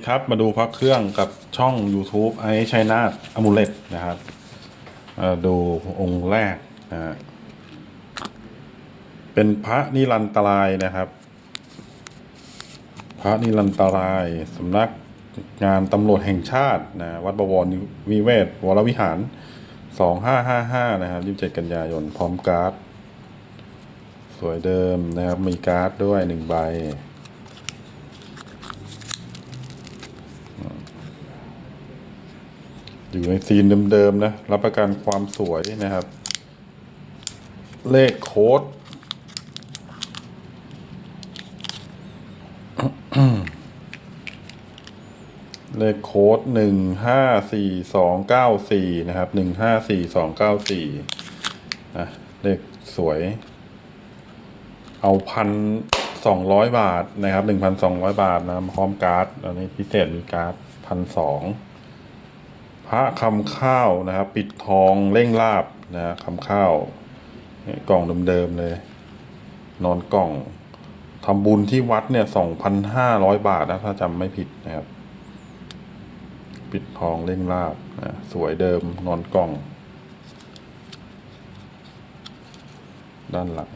ดีครับมาดูพระเครื่องกับช่อง YouTube ไอชัยนาทอมูเลตนะครับดูองค์แรกนะฮะเป็นพระนิรันตรายนะครับ พระนิรันตรายสำนักงานตำรวจแห่งชาตินะวัดบวรวิเวศวรวิหาร 2555 นะครับ 27 กันยายน พร้อมการ์ด สวยเดิมนะครับ มีการ์ดด้วยหนึ่งใบ อยู่ในซีนเดิมๆนะ รับประกันความสวยนะครับ เลขโค้ดเลขโค้ดหนึ่งห้าสี่สองเก้าสี่นะครับหนึ่งห้าสี่สองเก้าสี่นะเลขสวย เอาพันสองร้อยบาทนะครับหนึ่งพันสองร้อยบาทนะพร้อมการ์ดอันนี้พิเศษมีการ์ดพันสอง พระคำข้าวนะครับ ปิดทองเร่งลาบนะคำข้าวกล่องเดิมๆเลย นอนกล่องทำบุญที่วัดเนี่ยสองพันห้าร้อยบาทนะ ถ้าจำไม่ผิดนะครับ ปิดทองเร่งลาบนะสวยเดิมนอนกล่อง ด้านหลัง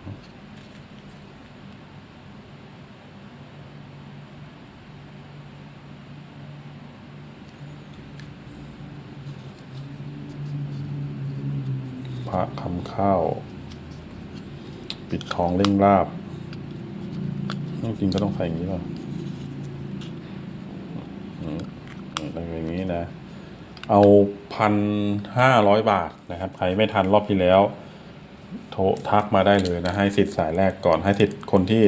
ระคำข้าว ปิดทองเร่งลาบจริงก็ต้องใส่อย่างนี้ป่ะอืมต้องอย่างนี้นะ เอาพันห้าร้อยบาทนะครับ ใครไม่ทันรอบที่แล้ว โทรทักมาได้เลยนะ ให้สิทธิ์สายแรกก่อน ให้สิทธิ์คนที่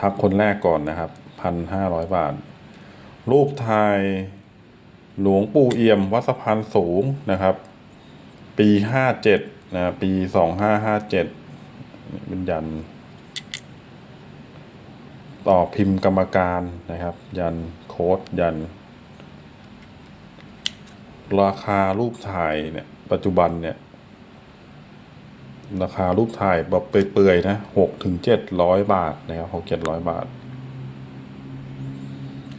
ทักคนแรกก่อนนะครับพันห้าร้อยบาท รูปถ่ายหลวงปู่เอี่ยม วัดสะพานสูงนะครับ ปีห้าเจ็ด นะปีสองห้าห้าเจ็ดเป็นยัน ต่อพิมพ์กรรมการนะครับ ยันโค้ดยัน ราคารูปถ่ายเนี่ย ปัจจุบันเนี่ย ราคารูปถ่ายแบบเปื่อยๆนะหกถึงเจ็ดร้อยบาทนะครับหกเจ็ดร้อยบาท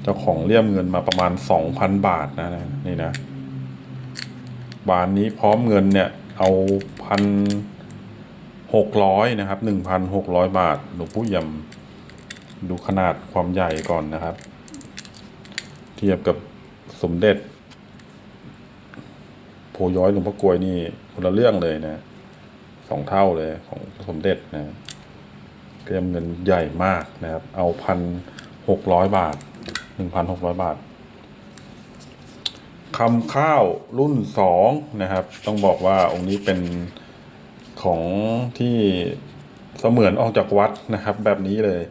เจ้าของเรียมเงินมาประมาณสองพันบาทนะนี่นะบานนี้พร้อมเงินเนี่ย เอาพันหกร้อยนะครับหนึ่งพันหกร้อยบาทหลวงปู่เอี่ยมดูขนาดความใหญ่ก่อนนะครับ เทียบกับสมเด็จ โพย้อยหลวงพ่อกลวยนี่คนละเรื่องเลยนะสองเท่าเลยของสมเด็จนะเตรียมเงินใหญ่มากนะครับ เอาพันหกร้อยบาทหนึ่งพันหกร้อยบาท คำข้าวรุ่นสองนะครับ ต้องบอกว่าองค์นี้เป็นของที่เสมือนออกจากวัดนะครับ แบบนี้เลย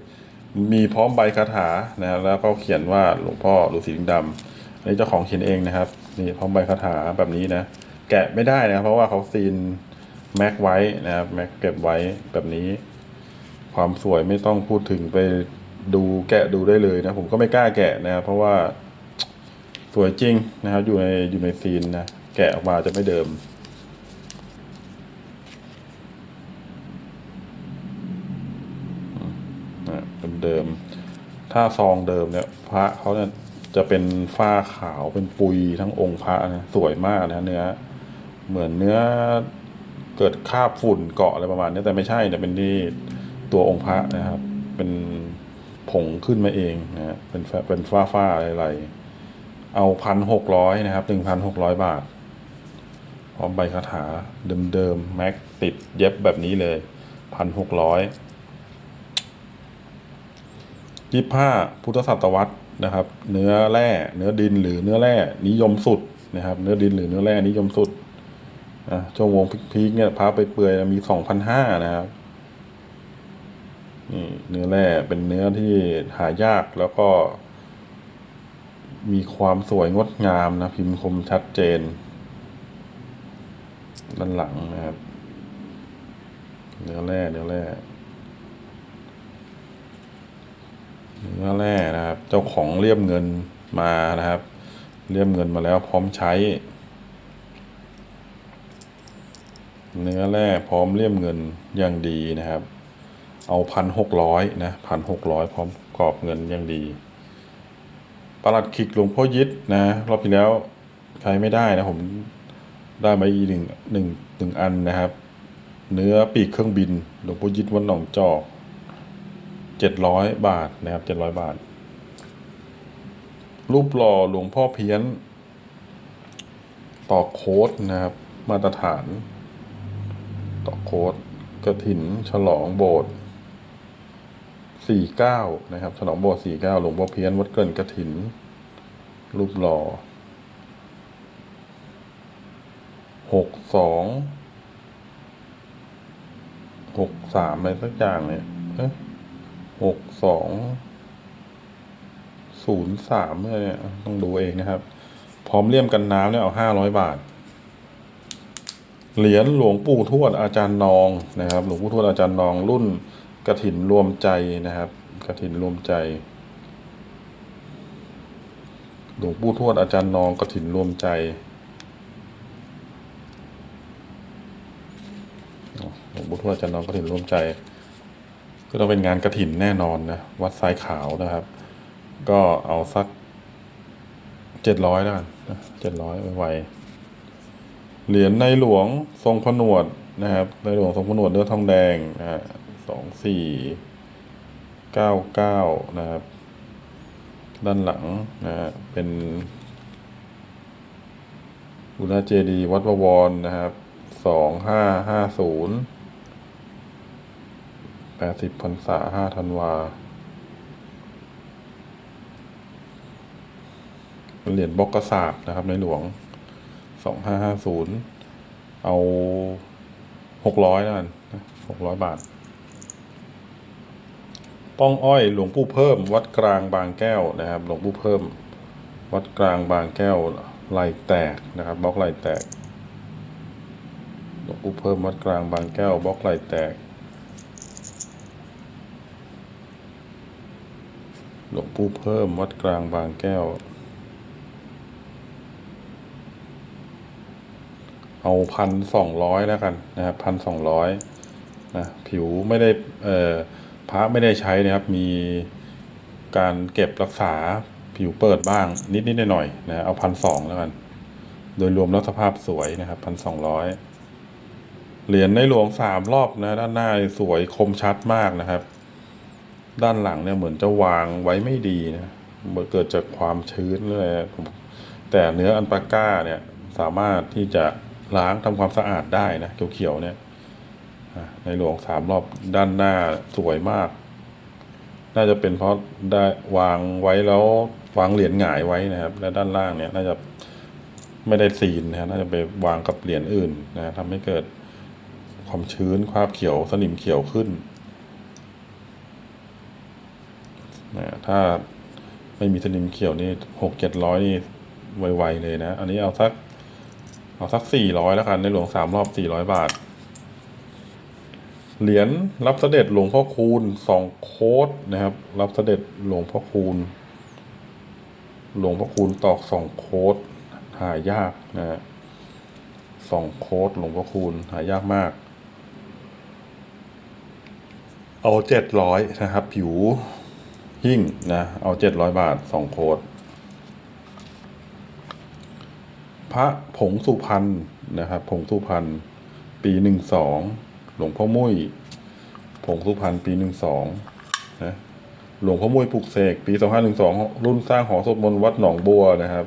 มีพร้อมใบคาถานะแล้วก็เขียนว่าหลวงพ่อฤาษีลิงดำอันนี้เจ้าของเขียนเองนะครับนี่พร้อมใบคาถาแบบนี้นะแกะไม่ได้นะเพราะว่าเขาซีนแม็กไว้นะครับแม็กเก็บไว้แบบนี้ ความสวยไม่ต้องพูดถึงไปดูแกะดูได้เลยนะผมก็ไม่กล้าแกะนะครับเพราะว่า สวยจริงนะครับ อยู่ในอยู่ในซีนนะ แกะออกมาจะไม่เดิมนะเดิมๆถ้าซองเดิมเนี่ย พระเขาเนี่ยจะเป็นฝ้าขาวเป็นปุยทั้งองค์พระนะสวยมากนะเนื้อเหมือนเนื้อเกิดคาบฝุ่นเกาะอะไรประมาณนี้แต่ไม่ใช่เนี่ยเป็นที่ตัวองค์พระนะครับ เป็นผงขึ้นมาเองนะเป็นฝ้าเป็นฝ้าฝ้าอะไรๆ เอาพันหกร้อยนะครับหนึ่งพันหกร้อยบาท พร้อมใบคาถาเดิมๆแม็กติดเย็บแบบนี้เลยพันหกร้อยยี่ห้าพุทธศตวรรษนะครับ เนื้อแร่เนื้อดินหรือเนื้อแร่นิยมสุดนะครับ เนื้อดินหรือเนื้อแร่นิยมสุดอะช่วโมงพีคๆเนี่ยพาไปเปื่อยมีสองพันห้านะครับนี่เนื้อแร่เป็นเนื้อที่หายากแล้วก็ มีความสวยงดงามนะ พิมพ์คมชัดเจน ด้านหลังนะครับเนื้อแร่เนื้อแร่เนื้อแร่นะครับ เจ้าของเรียมเงินมานะครับ เรียมเงินมาแล้วพร้อมใช้ เนื้อแร่พร้อมเรียมเงินอย่างดีนะครับ เอาพันหกร้อยนะพันหกร้อยพร้อมกรอบเงินอย่างดี ประหลัดขิกหลวงพ่อยิดนะรอบที่แล้วใครไม่ได้นะผมได้มาอีกหนึ่งหนึ่งหนึ่งอันนะครับ เนื้อปีกเครื่องบินหลวงพ่อยิดวัดหนองจอกเจ็ดร้อยบาทนะครับเจ็ดร้อยบาท รูปหล่อหลวงพ่อเพี้ยน ต่อโค้ดนะครับ มาตรฐาน ต่อโค้ดกระถินฉลองโบสถ์ สี่เก้านะครับฉลองโบสี่เก้าหลวงพ่อเพี้ยนวัดเกินกระถิน รูปหล่อหกสองหกสามอะไรสักอย่างเนี่ยหกสองศูนย์สามเนี่ยต้องดูเองนะครับ พร้อมเลี่ยมกันน้ำเนี่ยเอาห้าร้อยบาท เหรียญหลวงปู่ทวดอาจารย์นองนะครับ หลวงปู่ทวดอาจารย์นองรุ่น กระถินรวมใจนะครับกระถินรวมใจหลวงปู่ทวดอาจารย์นองกระถินรวมใจหลวงปู่ทวดอาจารย์นองกระถินรวมใจก็ต้องเป็นงานกระถินแน่นอนนะวัดทรายขาวนะครับ ก็เอาสักเจ็ดร้อยแล้วกันเจ็ดร้อยไวเหรียญในหลวงทรงผนวดนะครับ ในหลวงทรงผนวดเนื้อทองแดงนะฮะ สองสี่เก้าเก้านะครับ ด้านหลังนะฮะเป็นบุรเจดีวัดประวรนะครับสองห้าห้าศูนย์แปดสิบพรรษาห้าธันวาเหรียญบกกระสาบนะครับ ในหลวงสองห้าห้าศูนย์เอาหกร้อยแล้วกันหกร้อยบาท ป้องอ้อยหลวงปู่เพิ่ม วัดกลางบางแก้วนะครับ หลวงปู่เพิ่ม วัดกลางบางแก้วไหลแตกนะครับบล็อกไหลแตก หลวงปู่เพิ่มวัดกลางบางแก้วบล็อกไหลแตก หลวงปู่เพิ่มวัดกลางบางแก้ว เอาพันสองร้อยแล้วกันนะครับพันสองร้อยนะผิวไม่ได้เอ่อ พระไม่ได้ใช้นะครับ มีการเก็บรักษาผิวเปิดบ้าง นิดนิดหน่อยๆนะเอาพันสองแล้วกัน โดยรวมแล้วสภาพสวยนะครับพันสองร้อยเหรียญในหลวงสามรอบนะ ด้านหน้าสวยคมชัดมากนะครับ ด้านหลังเนี่ยเหมือนจะวางไว้ไม่ดีนะเกิดจากความชื้นเลยแต่เนื้ออันปาก้าเนี่ยสามารถที่จะล้างทำความสะอาดได้นะเขียวๆเนี่ย ในหลวงสามรอบด้านหน้าสวยมาก น่าจะเป็นเพราะได้วางไว้แล้ววางเหรียญหงายไว้นะครับ และด้านล่างเนี่ยน่าจะไม่ได้ซีนนะน่าจะไปวางกับเหรียญอื่นนะทำให้เกิดความชื้นคราบเขียวสนิมเขียวขึ้นนะถ้าไม่มีสนิมเขียวนี่หกเจ็ดร้อยนี่ไวๆเลยนะ อันนี้เอาสัก เอาสักสี่ร้อยแล้วกันในหลวงสามรอบสี่ร้อยบาท เหรียญรับเสด็จหลวงพ่อคูณสองโค้ดนะครับ รับเสด็จหลวงพ่อคูณ หลวงพ่อคูณตอกสองโค้ดหายากนะฮะสองโค้ดหลวงพ่อคูณหายากมาก เอาเจ็ดร้อยนะครับ ผิวหิ่งนะ เอาเจ็ดร้อยบาทสองโคดพระผงสุพรรณนะครับ ผงสุพรรณปีหนึ่งสอง หลวงพ่อมุ้ยผงสุพรรณปีหนึ่งสองนะหลวงพ่อมุ้ยปลุกเสกปีสองห้าหนึ่งสองรุ่นสร้างหอสวดมนต์วัดหนองบัวนะครับ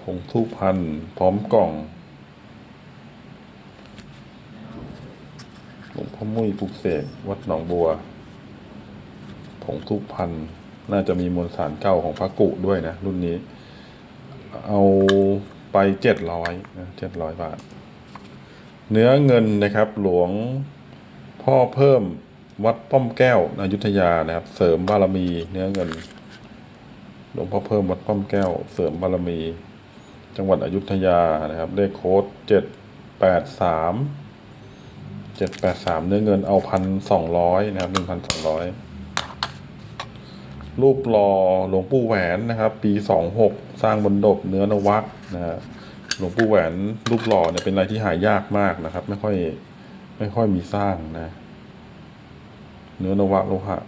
ผงสุพรรณพร้อมกล่องหลวงพ่อมุ้ยปลุกเสกวัดหนองบัวผงทุกพันน่าจะมีมวลสารเก่าของพระกุด้วยนะรุ่นนี้ เอาไปเจ็ดร้อยเจ็ดร้อยบาท เนื้อเงินนะครับ หลวงพ่อเพิ่มวัดป้อมแก้วอยุธยานะครับ เสริมบารมี เนื้อเงิน หลวงพ่อเพิ่มวัดป้อมแก้ว เสริมบารมี จังหวัดอยุธยานะครับ เลขโค้ดเจ็ดแปดสามเจ็ดแปดสามเนื้อเงินเอาพันสองร้อยนะครับหนึ่งพันสองร้อยรูปหล่อหลวงปู่แหวนนะครับ ปีสองหกสร้างบนดบเนื้อนวักนะฮะ หลวงปู่แหวนรูปหล่อเนี่ยเป็นอะไรที่หายากมากนะครับ ไม่ค่อย ไม่ค่อยมีสร้างนะ เนื้อนวะโลหะ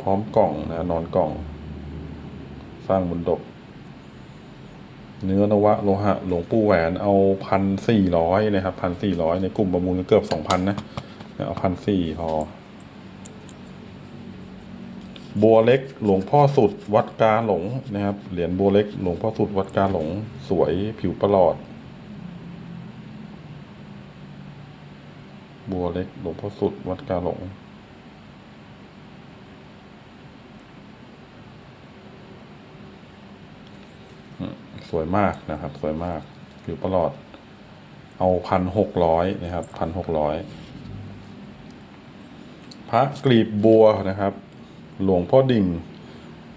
พร้อมกล่องนะ นอนกล่อง สร้างบนดก เนื้อนวะโลหะ หลวงปู่แหวนเอาพันสี่ร้อยนะครับพันสี่ร้อยในกลุ่มประมูลก็เกือบสองพันนะ เอาพันสี่พอ บัวเล็กหลวงพ่อสุดวัดกาหลงนะครับ เหรียญบัวเล็กหลวงพ่อสุดวัดกาหลง สวยผิวประหลอด บัวเล็กหลวงพ่อสุดวัดกาหลง สวยมากนะครับ สวยมากผิวประหลอด เอาพันหกร้อยนะครับพันหกร้อยพระกลีบบัวนะครับ หลวงพ่อดิ่ง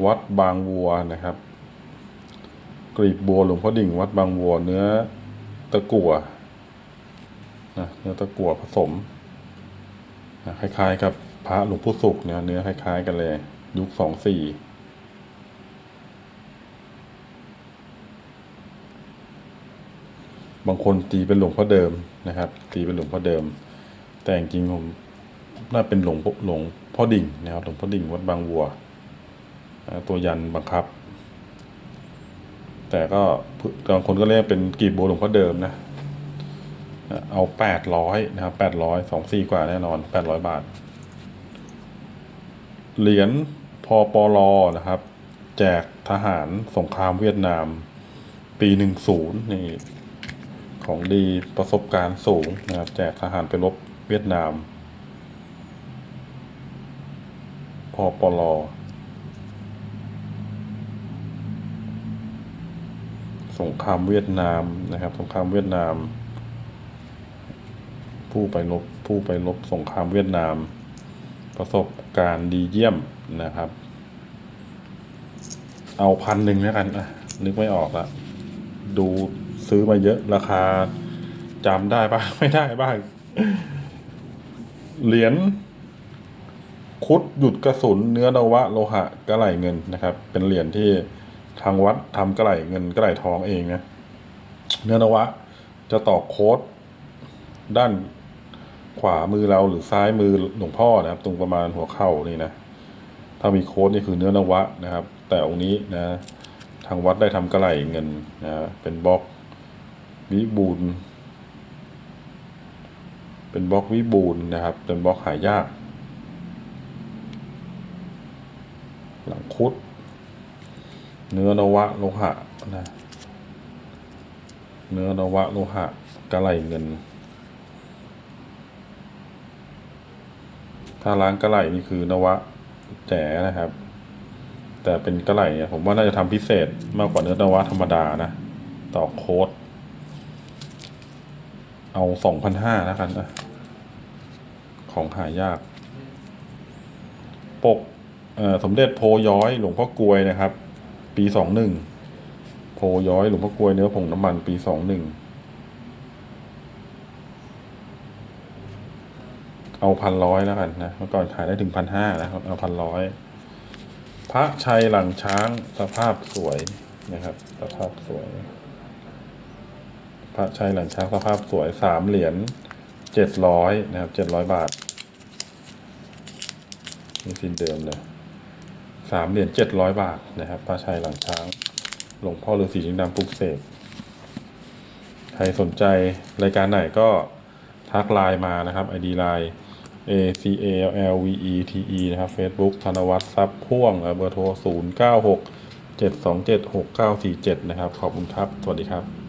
วัดบางวัวนะครับกลีบบัวหลวงพ่อดิ่ง วัดบางวัว เนื้อตะกั่วนะเนื้อตะกั่วผสมนะคล้ายๆ กับพระหลวงพ่อสุกเนี่ยเนื้อคล้าย ๆ กันเลย ยุคสองสี่บางคนตีเป็นหลวงพ่อเดิมนะครับ ตีเป็นหลวงพ่อเดิม แต่จริงผม น่าเป็นหลวงหลวงพ่อดิ่งนะครับหลวงพ่อดิ่งวัดบางวัว ตัวยันบังคับ แต่ก็บางคนก็เรียกเป็นกีบบัวหลวงพ่อเดิมนะ เอาแปดร้อยนะครับแปดร้อยสองสี่กว่าแน่นอนแปดร้อยบาท เหรียญพอปลอนะครับ แจกทหารสงครามเวียดนาม ปีหนึ่งศูนย์นี่ของดีประสบการณ์สูงนะครับ แจกทหารไปรบเวียดนาม พอปลอสงครามเวียดนามนะครับ สงครามเวียดนาม ผู้ไปรบผู้ไปรบสงครามเวียดนาม ประสบการณ์ดีเยี่ยมนะครับ เอาพันหนึ่งแล้วกันอะนึกไม่ออกละดูซื้อมาเยอะราคาจำได้บ้างไม่ได้บ้างเหรียญ คุดหยุดกระสุนเนื้อนวะโลหะกระไหลเงินนะครับ เป็นเหรียญที่ทางวัดทำกระไหลเงินกระไหลทองเองนะเนื้อนวะจะต่อโค้ดด้านขวามือเราหรือซ้ายมือหลวงพ่อนะครับ ตรงประมาณหัวเข่านี่นะถ้ามีโค้ดนี่คือเนื้อนวะนะครับ แต่องค์นี้นะทางวัดได้ทำกระไหลเงินนะเป็นบล็อกวิบูลเป็นบล็อกวิบูลนะครับ เป็นบล็อกหายาก หลัง คุด เนื้อนวะโลหะนะเนื้อนวะโลหะกระไหลเงิน ถ้าล้างกระไหลนี่คือนวะแจ๋นะครับ แต่เป็นกระไหลเนี่ยผมว่าน่าจะทำพิเศษมากกว่าเนื้อนวะธรรมดานะ ต่อโค้ด เอาสองพันห้าแล้วกันนะของหายาก ปก สมเด็จโพย้อยหลวงพ่อกลวยนะครับ ปีสองหนึ่งโพย้อยหลวงพ่อกลวยเนื้อผงน้ำมันปีสองหนึ่งเอาพันร้อยแล้วกันนะเมื่อก่อนขายได้ถึงพันห้านะครับ เอาพันร้อยพระชัยหลังช้างสภาพสวยนะครับ สภาพสวย พระชัยหลังช้างสภาพสวยสามเหรียญเจ็ดร้อยนะครับเจ็ดร้อยบาทนี่สินเดิมเลย สามเหรียญเจ็ดร้อยบาทนะครับพระชัยหลังช้าง หลวงพ่อฤาษีจิงดำปลุกเสกใครสนใจรายการไหนก็ทักไลน์มานะครับ ID ไลน์ A C A L L V E T E นะครับ Facebook ธนวัฒน์ทรัพย์พ่วงเบอร์โทร 0 9 6 7 2 7 6 9 4 7 นะครับ ขอบคุณครับ สวัสดีครับ